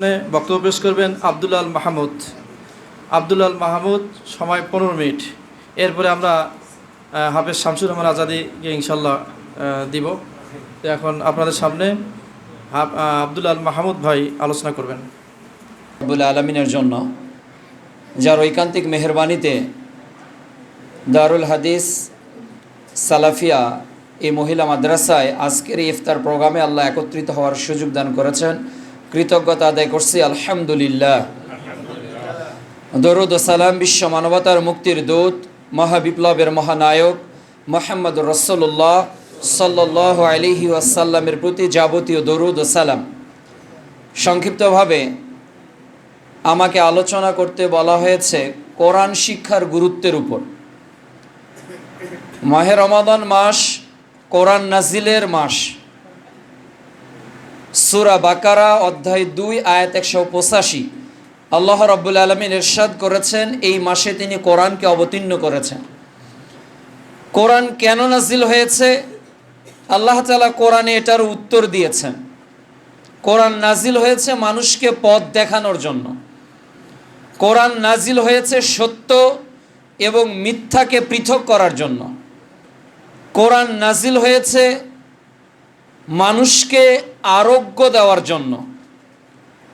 বক্তব্য পেশ করবেন আব্দুল্লাল মাহমুদ। আব্দুল্লাল মাহমুদ, সময় পনেরো মিনিট। এরপরে আমরা হাফেজ শামসুর রহমান আজাদিকে ইনশাল্লাহ দিব। এখন আপনাদের সামনে আব্দুল্লাল মাহমুদ ভাই আলোচনা করবেন। রব্বুল আলমিনের জন্য যার ঐকান্তিক মেহরবানিতে দারুল হাদিস সালাফিয়া এই মহিলা মাদ্রাসায় আজকের ইফতার প্রোগ্রামে আল্লাহ একত্রিত হওয়ার সুযোগ দান করেছেন। কৃতজ্ঞতা আদায় করছি, আলহামদুলিল্লাহ। দরুদ সালাম বিশ্ব মানবতার মুক্তির দূত, মহাবিপ্লবের মহানায়ক মোহাম্মদ রসল্লাহ সাল্লাহ আলিহি ওয়াসাল্লামের প্রতি যাবতীয় দরুদ সালাম। সংক্ষিপ্তভাবে আমাকে আলোচনা করতে বলা হয়েছে কোরআন শিক্ষার গুরুত্বের উপর। মাহে রমাদান মাস কোরআন নাজিলের মাস। সুরা বাকারা, অধ্যায় দুই, আয়াত একশো পঁচাশি। আল্লাহ রব্বুল আলমিন ইরশাদ করেছেন, এই মাসে তিনি কোরআনকে অবতীর্ণ করেছেন। কোরআন কেন নাজিল হয়েছে? আল্লাহ তালা কোরআনে এটার উত্তর দিয়েছেন। কোরআন নাজিল হয়েছে মানুষকে পথ দেখানোর জন্য। কোরআন নাজিল হয়েছে সত্য এবং মিথ্যাকে পৃথক করার জন্য। কোরআন নাজিল হয়েছে মানুষকে আরোগ্য দেওয়ার জন্য।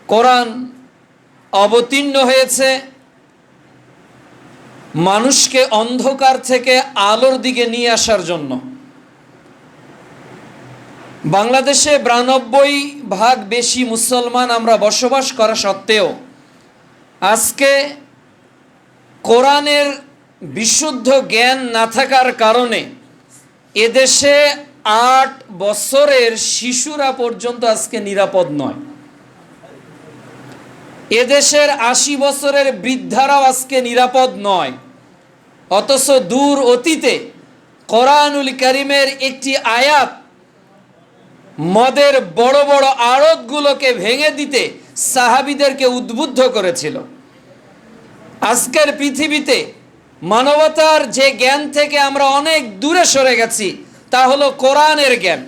কোরআন অবতীর্ণ হয়েছে। মানুষকে অন্ধকার থেকে আলোর দিকে নিয়ে আসার জন্য। বাংলাদেশে বিরানব্বই ভাগ বেশি মুসলমান আমরা বসবাস করা সত্ত্বেও আজকে কোরআনের বিশুদ্ধ জ্ঞান না থাকার কারণে এদেশে আট বছরের শিশুরা পর্যন্ত আজকে নিরাপদ নয়। এদেশের আশি বছরের বৃদ্ধারাও আজকে নিরাপদ নয়। অথচ দূর অতীতে কোরআনুল করিমের একটি আয়াত, মদের বড় বড় আড়তগুলোকে ভেঙে দিতে সাহাবিদেরকে উদ্বুদ্ধ করেছিল। আজকের পৃথিবীতে মানবতার যে জ্ঞান থেকে আমরা অনেক দূরে সরে গেছি তা হলো কোরআনের জ্ঞান।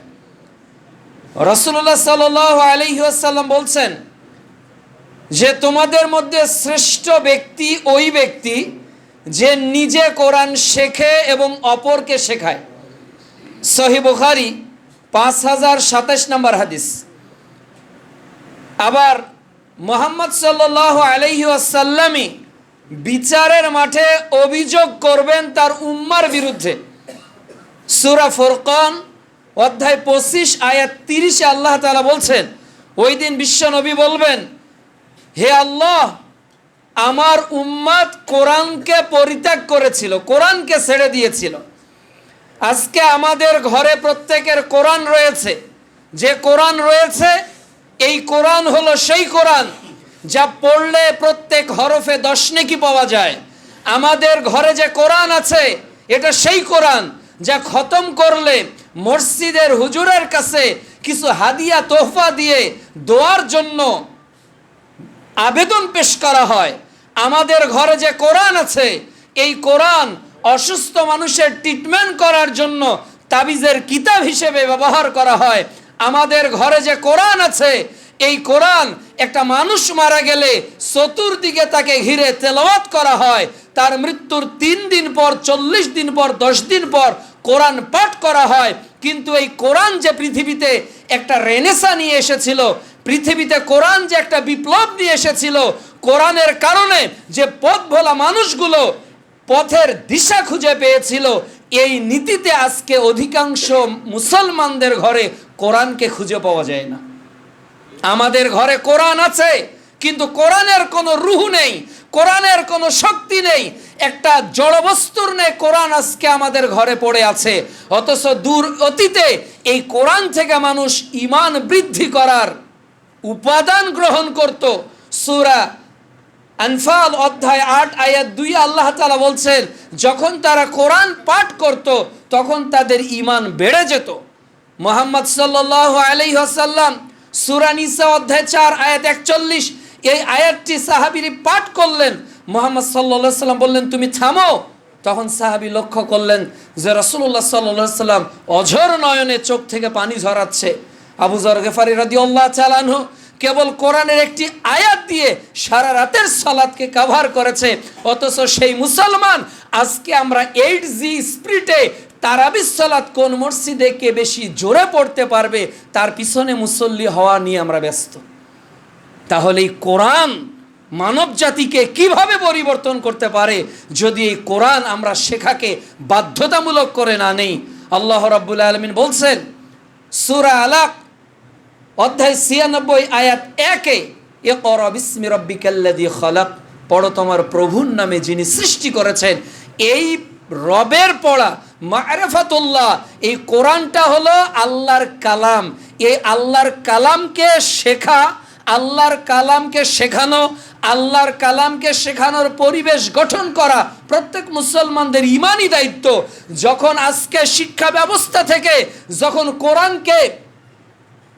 রসুল্লাহ সাল আলহিহাসাল্লাম বলছেন যে তোমাদের মধ্যে শ্রেষ্ঠ ব্যক্তি ওই ব্যক্তি যে নিজে কোরআন শেখে এবং অপরকে শেখায়। সহি বুখারি পাঁচ হাজার সাতাশ নম্বর হাদিস। আবার মোহাম্মদ সাল্লাহ আলহি বিচারের মাঠে অভিযোগ করবেন তার উম্মার বিরুদ্ধে। সুরা ফোরকন, অধ্যায় পঁচিশ, আয়াত তিরিশে আল্লাহ তালা বলছেন, ওই দিন বিশ্ব নবী বলবেন, হে আল্লাহ, আমার উম্মাদ কোরআনকে পরিত্যাগ করেছিল, কোরআনকে ছেড়ে দিয়েছিল। আজকে আমাদের ঘরে প্রত্যেকের কোরআন রয়েছে। যে কোরআন রয়েছে, এই কোরআন হলো সেই কোরআন যা পড়লে প্রত্যেক হরফে দশ নেকি পাওয়া যায়। আমাদের ঘরে যে কোরআন আছে, এটা সেই কোরআন যা খতম করলে মসজিদের হুজুরের কাছে কিছু হাদিয়া, তোহফা দিয়ে দোয়ার জন্য আবেদন পেশ করা হয়। আমাদের ঘরে যে কোরআন আছে, এই কোরআন অসুস্থ মানুষের ট্রিটমেন্ট করার জন্য তাবিজের কিতাব হিসেবে ব্যবহার করা হয়। আমাদের ঘরে যে কোরআন আছে, এই কোরআন একটা মানুষ মারা গেলে চতুর্দিকে তাকে ঘিরে তেলাওয়াত করা হয়। তার মৃত্যুর তিন দিন পর, চল্লিশ দিন পর, দশ দিন পর কোরআন পাঠ করা হয়, কিন্তু এই কোরআন যে পৃথিবীতে একটা রেনেসা নিয়ে এসেছিল, পৃথিবীতে কোরআন যে একটা বিপ্লব নিয়ে এসেছিল, কোরআনের কারণে যে পথ ভোলা মানুষগুলো পথের দিশা খুঁজে পেয়েছিল, এই নীতিতে আজকে অধিকাংশ মুসলমানদের ঘরে কোরআনকে খুঁজে পাওয়া যায় না। আমাদের ঘরে কোরআন আছে কিন্তু কোরআনের কোনো রুহ নেই, কোরআনের কোনো শক্তি নেই, একটা জড়বস্তুর নেই, কোরআন আজকে আমাদের ঘরে পড়ে আছে। অথচ দূর অতীতে এই কোরআন থেকে মানুষ ইমান বৃদ্ধি করার উপাদান গ্রহণ করত। সুরা আনফাল অধ্যায় আট, আয়াত দুই আল্লাহ তালা বলছেন, যখন তারা কোরআন পাঠ করত, তখন তাদের ইমান বেড়ে যেত। মোহাম্মদ সাল্লাহ আলাই আসাল্লাম সুরানিসা অধ্যায় চার, আয়াত একচল্লিশ এই আয়াতটি সাহাবিরি পাঠ করলেন। মোহাম্মদ সাল্লা সাল্লাম বললেন, তুমি থামো। তখন সাহাবি লক্ষ্য করলেন যে রসুল্লাহ সাল্লাহ সাল্লাম অঝর নয়নে চোখ থেকে পানি ঝরাচ্ছে। আবু জর গেফারি রাদি আল্লাহ চালানহু কেবল কোরআনের একটি আয়াত দিয়ে সারা রাতের সালাদকে কাভার করেছে। অথচ সেই মুসলমান, আজকে আমরা এইট জি স্প্রিটে তারাবিস সালাত কোন মসজিদে কে বেশি জোরে পড়তে পারবে, তার পিছনে মুসল্লি হওয়া নিয়ে আমরা ব্যস্ত। তাহলে এই কোরআন মানব জাতিকে কীভাবে পরিবর্তন করতে পারে যদি এই কোরআন আমরা শেখাকে বাধ্যতামূলক করে না নেই? আল্লাহ রাব্বুল আলমিন বলছেন, সুরা আলাক, অধ্যায় ছিয়ানব্বই, আয়াত একে এ বিস্মি রব্বিকাল্লাদি খলাক। পড়ো তোমার প্রভুর নামে যিনি সৃষ্টি করেছেন। এই রবের পড়া, মারেফাতুল্লাহ, এই কোরআনটা হলো আল্লাহর কালাম। এই আল্লাহর কালামকে শেখা আল্লাহর কালামকে শেখানো, আল্লাহর কালামকে শেখানোর পরিবেশ গঠন করা প্রত্যেক মুসলমানদের ইমানই দায়িত্ব। যখন আজকে শিক্ষা ব্যবস্থা থেকে যখন কোরআনকে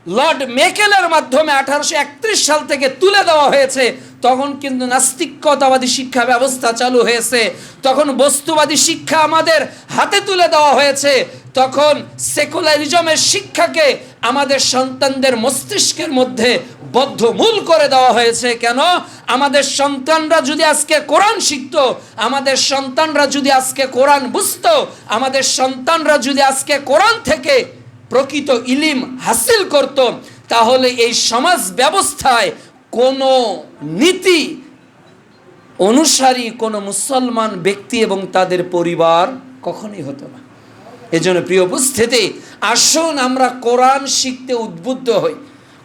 লর্ড মেকেলের মাধ্যমে আঠারোশো একত্রিশ সাল থেকে তুলে দেওয়া হয়েছে, তখন কিন্তু নাস্তিকতাবাদী শিক্ষা ব্যবস্থা চালু হয়েছে। তখন বস্তুবাদী শিক্ষা আমাদের হাতে তুলে দেওয়া হয়েছে। তখন সেকুলারিজমের শিক্ষাকে আমাদের সন্তানদের মস্তিষ্কের মধ্যে বদ্ধমূল করে দেওয়া হয়েছে। কেন? আমাদের সন্তানরা যদি আজকে কোরআন শিখতো, আমাদের সন্তানরা যদি আজকে কোরআন বুঝতো, আমাদের সন্তানরা যদি আজকে কোরআন থেকে প্রকৃত ইলিম হাসিল করত, তাহলে এই সমাজ ব্যবস্থায় কোনো নীতি অনুসারী কোনো মুসলমান ব্যক্তি এবং তাদের পরিবার কখনোই হতো না। এজন্য প্রিয় উপস্থিতি, আসুন আমরা কোরআন শিখতে উদ্বুদ্ধ হই।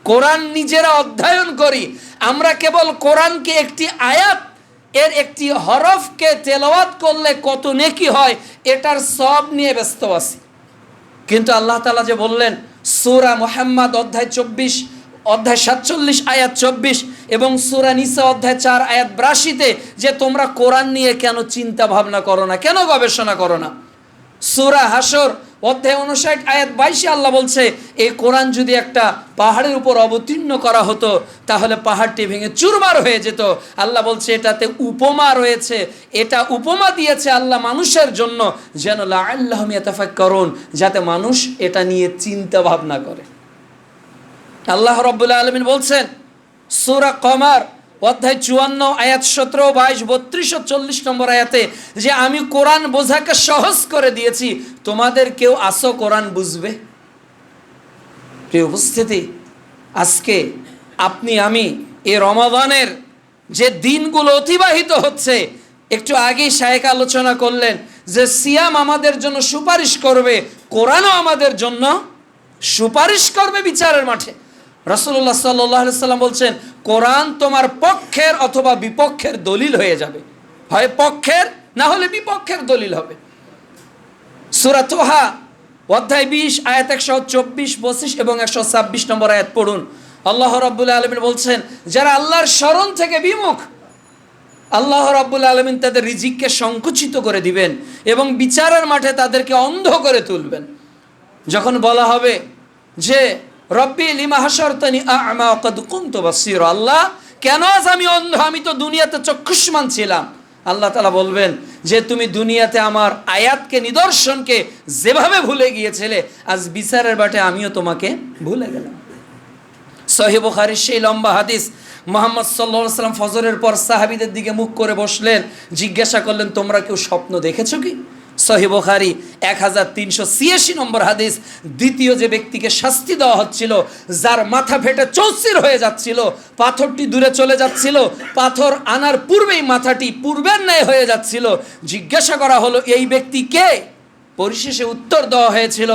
কোরআন নিজেরা অধ্যয়ন করি, আমরা কেবল কোরআনকে একটি আয়াত, এর একটি হরফকে তেলাওয়াত করলে কত নেকি হয়, এটার সব নিয়ে ব্যস্ত আছি। কিন্তু আল্লাহ তালা যে বললেন, সুরা মোহাম্মদ অধ্যায় চব্বিশ, অধ্যায় সাতচল্লিশ, আয়াত চব্বিশ, এবং সুরা নিসা অধ্যায় চার, আয়াত ব্রাশিতে যে তোমরা কোরআন নিয়ে কেন চিন্তা ভাবনা করো না, কেন গবেষণা করো না? সুরা হাসর অধ্যায় উনষাট আয়াত বাইশে আল্লাহ বলছে এই কোরআন যদি একটা পাহাড়ের উপর অবতীর্ণ করা হতো, তাহলে পাহাড়টি ভেঙে চুরমার হয়ে যেত। আল্লাহ বলছে, এটাতে উপমা রয়েছে। এটা উপমা দিয়েছে আল্লাহ মানুষের জন্য। যেন আল্লাহ করুন যাতে মানুষ এটা নিয়ে চিন্তা ভাবনা করে। আল্লাহ রব্বুল্লাহ আলমিন বলছেন, সুরা কমার অধ্যায় চুয়ান্ন, আয়াত সতেরো, বাইশ, বত্রিশ ও চল্লিশ নম্বর আয়াতে যে আমি কোরআন বোঝাকে সহজ করে দিয়েছি, তোমাদের কেউ আসো কোরআন বুঝবে? প্রিয় উপস্থিতি, আজকে আপনি, আমি এ রমাদানের যে দিনগুলো অতিবাহিত হচ্ছে, একটু আগেই শায়েক আলোচনা করলেন যে সিয়াম আমাদের জন্য সুপারিশ করবে, কোরআনও আমাদের জন্য সুপারিশ করবে বিচারের মাঠে। রসুল্লাহ সাল্লাহ সাল্লাম বলছেন, কোরআন তোমার পক্ষের অথবা বিপক্ষের দলিল হয়ে যাবে। হয় পক্ষের, না হলে বিপক্ষের দলিল হবে। সুরাতোহা অধ্যায় বিশ, আয়াত একশো চব্বিশ, পঁচিশ এবং একশো ছাব্বিশ নম্বর আয়াত পড়ুন। আল্লাহ রব্বুল আলমিন বলছেন, যারা আল্লাহর স্মরণ থেকে বিমুখ, আল্লাহ রাব্বুল আলমিন তাদের রিজিককে সংকুচিত করে দিবেন এবং বিচারের মাঠে তাদেরকে অন্ধ করে তুলবেন। যখন বলা হবে যে রব্বি, লিমা হাসরতানি আমা কদ কুন্ত বাসির। আল্লাহ, কেন আজ আমি অন্ধ? আমি তো দুনিয়াতে চক্ষুষ্মান ছিলাম। আল্লাহ তালা বলবেন যে, তুমি দুনিয়াতে আমার আয়াতকে, নিদর্শনকে যেভাবে ভুলে গিয়েছিলে, আজ বিচারের বাটে আমিও তোমাকে ভুলে গেলাম। সহিব খারির সেই লম্বা হাদিস, মোহাম্মদ সাল্লা সাল্লাম ফজরের পর সাহাবিদের দিকে মুখ করে বসলেন, জিজ্ঞাসা করলেন, তোমরা কেউ স্বপ্ন দেখেছ কি? সহিবখারি এক হাজার তিনশো ছিয়াশি নম্বর হাদিস। দ্বিতীয় যে ব্যক্তিকে শাস্তি দেওয়া হচ্ছিল, যার মাথা ফেটে চৌচির হয়ে যাচ্ছিল, পাথরটি দূরে চলে যাচ্ছিল, পাথর আনার পূর্বেই মাথাটি পূর্বের ন্যায় হয়ে যাচ্ছিল। জিজ্ঞাসা করা হলো, এই ব্যক্তি কে? পরিশেষে উত্তর দেওয়া হয়েছিল,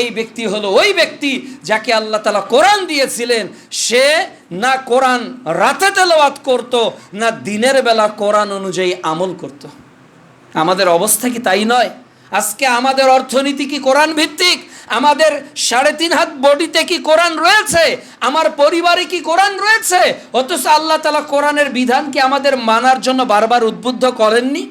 এই ব্যক্তি হলো ওই ব্যক্তি যাকে আল্লাহ তালা কোরআন দিয়েছিলেন। সে না কোরআন রাতে তেলাওয়াত করত, না দিনের বেলা কোরআন অনুযায়ী আমল করত। আমাদের অবস্থা কি তাই নয়? আজকে আমাদের অর্থনীতি কি কোরআন ভিত্তিক? আমাদের সাড়ে তিন হাত বডিতে কি কোরআন রয়েছে? আমার পরিবারে কি কোরআন রয়েছে? অথচ আল্লাহ তালা কোরআনের বিধানকে আমাদের মানার জন্য বারবার উদ্বুদ্ধ করেননি?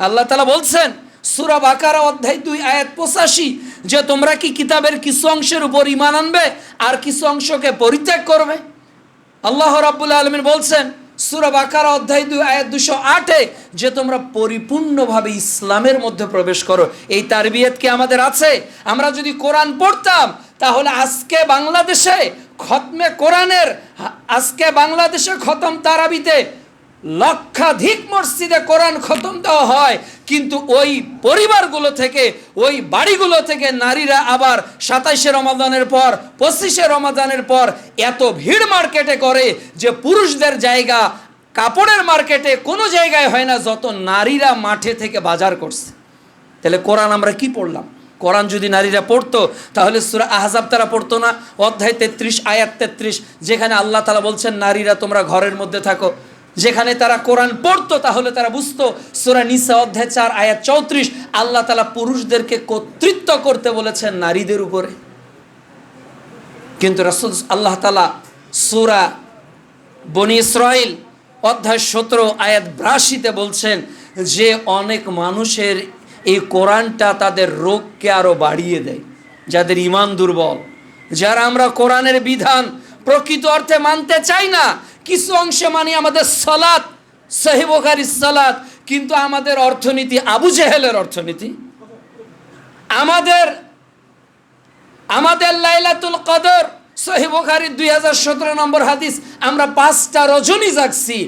আল্লাহ তালা বলছেন, সুরা বাকারা অধ্যায় দুই, আয়াত পঁচাশি, যে তোমরা কি কিতাবের কিছু অংশের উপর ইমান আনবে আর কিছু অংশকে পরিত্যাগ করবে? আল্লাহ রাব্বুল আলমিন বলছেন সুরা বাকার অধ্যায় দুই, আয়াত দুশো আটে, যে তোমরা পরিপূর্ণভাবে ইসলামের মধ্যে প্রবেশ করো। এই তারবিয়ত কি আমাদের আছে? আমরা যদি কোরআন পড়তাম, তাহলে আজকে বাংলাদেশে খতমে কোরআনের, আজকে বাংলাদেশে খতম তারাবিতে লক্ষাধিক মসজিদে কোরআন খতম দেওয়া হয়, কিন্তু ওই পরিবারগুলো থেকে, ওই বাড়িগুলো থেকে নারীরা আবার সাতাইশে রমাদানের পর, পঁচিশে রমাদানের পর এত ভিড় মার্কেটে করে যে পুরুষদের জায়গা, কাপড়ের মার্কেটে কোনো জায়গায় হয় না, যত নারীরা মাঠে থেকে বাজার করছে। তাহলে কোরআন আমরা কি পড়লাম? কোরআন যদি নারীরা পড়তো, তাহলে সুরা আহজাব তারা পড়তো না। অধ্যায় তেত্রিশ, আয়াত তেত্রিশ, যেখানে আল্লাহ তালা বলছেন, নারীরা, তোমরা ঘরের মধ্যে থাকো। যেখানে তারা কোরআন পড়তো, তাহলে তারা বুঝতো সুরা নিসা অধ্যায় চার, আয়াত চৌত্রিশ, আল্লাহ তালা পুরুষদেরকে কর্তৃত্ব করতে বলেছেন নারীদের উপরে। কিন্তু রাসুল আল্লাহ তালা সুরা বনি ইসরায়েল অধ্যায় সতেরো, আয়াত ব্রাশিতে বলছেন যে অনেক মানুষের এই কোরআনটা তাদের রোগকে আরও বাড়িয়ে দেয়, যাদের ইমান দুর্বল। যারা আমরা কোরআনের বিধান প্রকৃত অর্থে মানতে চাই না কিছু অংশে মানি আমাদের সালাত সাহেবকারী সালাত, কিন্তু আমাদের অর্থনীতি আবু জেহেলের অর্থনীতি। আমাদের আমাদের লাইলাতুল কদর সহিবখারির দুই হাজার সতেরো নম্বর হাদিস, আমরা পাঁচটা রজনী জাগছি,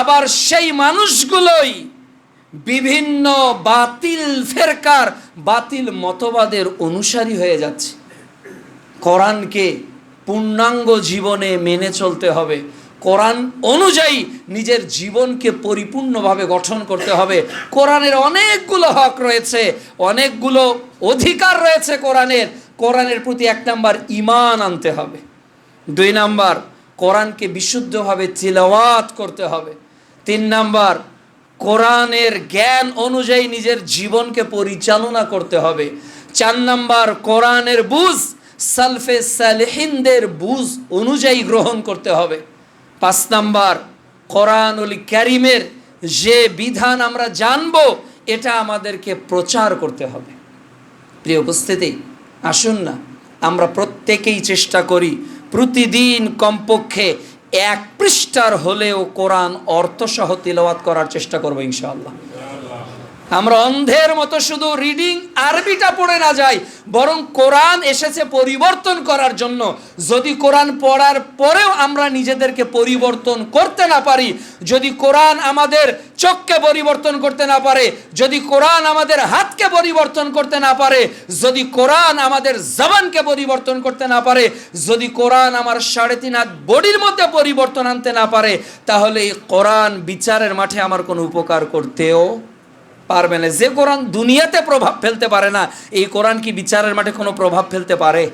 আবার সেই মানুষগুলোই বিভিন্ন বাতিল ফেরকার, বাতিল মতবাদের অনুসারী হয়ে যাচ্ছে। কোরআনকে পূর্ণাঙ্গ জীবনে মেনে চলতে হবে। কোরআন অনুযায়ী নিজের জীবনকে পরিপূর্ণভাবে গঠন করতে হবে। কোরআনের অনেকগুলো হক রয়েছে, অনেকগুলো অধিকার রয়েছে কোরআনের। কোরআনের প্রতি এক নাম্বার ইমান আনতে হবে। দুই নাম্বার, কোরআনকে বিশুদ্ধভাবে চিলাওয়াত করতে হবে। তিন নাম্বার, কোরআনের জ্ঞান অনুযায়ী নিজের জীবনকে পরিচালনা করতে হবে। চার নাম্বার, কোরআনের বুঝ, সালফে সালেহিনদের বুঝ অনুযায়ী গ্রহণ করতে হবে। পাঁচ নাম্বার, কোরআনুল ক্যারিমের যে বিধান আমরা জানব, এটা আমাদেরকে প্রচার করতে হবে। প্রিয় উপস্থিতি, আসুন না, আমরা প্রত্যেকেই চেষ্টা করি প্রতিদিন কমপক্ষে এক পৃষ্ঠার হলেও কোরআন অর্থসহ তিলওয়াত করার চেষ্টা করব ইনশাআল্লাহ। আমরা অন্ধের মতো শুধু রিডিং আরবিটা পড়ে না যাই, বরং কোরআন এসেছে পরিবর্তন করার জন্য। যদি কোরআন পড়ার পরেও আমরা নিজেদেরকে পরিবর্তন করতে না পারি, যদি কোরআন আমাদের চোখকে পরিবর্তন করতে না পারে, যদি কোরআন আমাদের হাতকে পরিবর্তন করতে না পারে, যদি কোরআন আমাদের জবানকে পরিবর্তন করতে না পারে, যদি কোরআন আমার সাড়ে তিন হাত বডির মধ্যে পরিবর্তন আনতে না পারে, তাহলে এই কোরআন বিচারের মাঠে আমার কোনো উপকার করতেও পারবে না। যে কোরআন দুনিয়াতে প্রভাব ফেলতে পারে না, এই কোরআন কি বিচারের মাঠে কোনো প্রভাব ফেলতে পারে?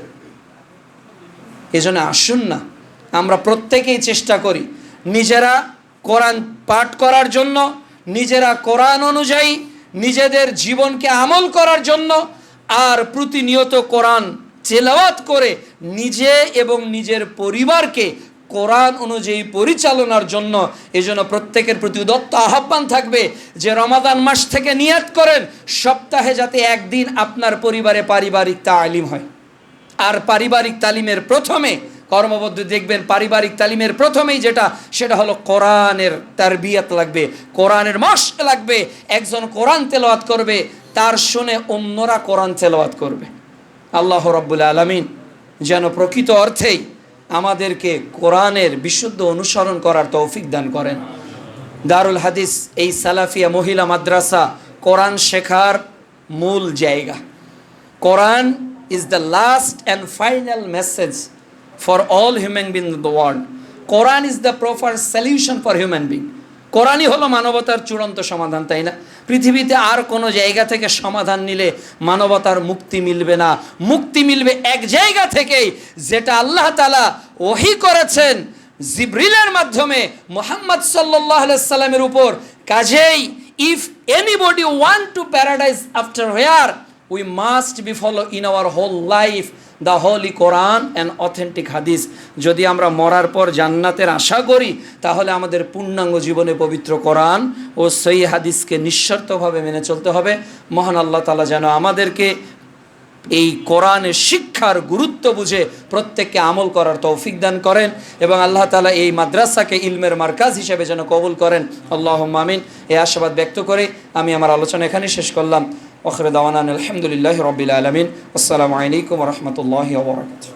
এই জন্য আসুন না। আমরা প্রত্যেকেই চেষ্টা করি নিজেরা কোরআন পাঠ করার জন্য, নিজেরা কোরআন অনুযায়ী নিজেদের জীবনকে আমল করার জন্য, আর প্রতিনিয়ত কোরআন চেলাওয়াত করে নিজে এবং নিজের পরিবারকে কোরআন অনুযায়ী পরিচালনার জন্য এজন্য প্রত্যেকের প্রতি উদত্ত আহ্বান থাকবে যে রমাদান মাস থেকে নিয়াত করেন, সপ্তাহে যাতে একদিন আপনার পরিবারে পারিবারিক তালিম হয়। আর পারিবারিক তালিমের প্রথমে কর্মবদ্ধ দেখবেন, পারিবারিক তালিমের প্রথমেই যেটা, সেটা হলো কোরআনের তারবিয়াত লাগবে, কোরআনের মাস লাগবে, একজন কোরআন তেলাওয়াত করবে, তার শুনে অন্যরা কোরআন তেলাওয়াত করবে। আল্লাহ রব্বুল আলমিন যেন প্রকৃত অর্থেই আমাদেরকে কোরআনের বিশুদ্ধ অনুসরণ করার তৌফিক দান করেন। দারুল হাদিস, এই সালাফিয়া মহিলা মাদ্রাসা কোরআন শেখার মূল জায়গা। Quran is the last and final message for all human being the world Quran is the proper solution for human being কোরআনই হলো মানবতার চূড়ান্ত সমাধান, তাই না? পৃথিবীতে আর কোনো জায়গা থেকে সমাধান নিলে মানবতার মুক্তি মিলবে না। মুক্তি মিলবে এক জায়গা থেকেই যেটা আল্লাহ তালা ওহি করেছেন জিব্রিলের মাধ্যমে মোহাম্মদ সাল্লাহ সাল্লামের উপর। কাজেই if anybody want to paradise after here we must be follow in our whole life the holy Quran and authentic hadith যদি আমরা মরার পর জান্নাতের আশা করি, তাহলে আমাদের পূর্ণাঙ্গ জীবনে পবিত্র কোরআন ও সই হাদিসকে নিঃশর্তভাবে মেনে চলতে হবে। মহান আল্লাহ তালা যেন আমাদেরকে এই কোরআনের শিক্ষার গুরুত্ব বুঝে প্রত্যেককে আমল করার তৌফিক দান করেন এবং আল্লাহ তালা এই মাদ্রাসাকে ইলমের মার্কাজ হিসেবে যেন কবুল করেন। আল্লাহ মামিন এই আশাবাদ ব্যক্ত করে আমি আমার আলোচনা এখানে শেষ করলাম। وآخر دعوانا الحمد لله رب العالمين. والسلام عليكم ورحمة الله وبركاته.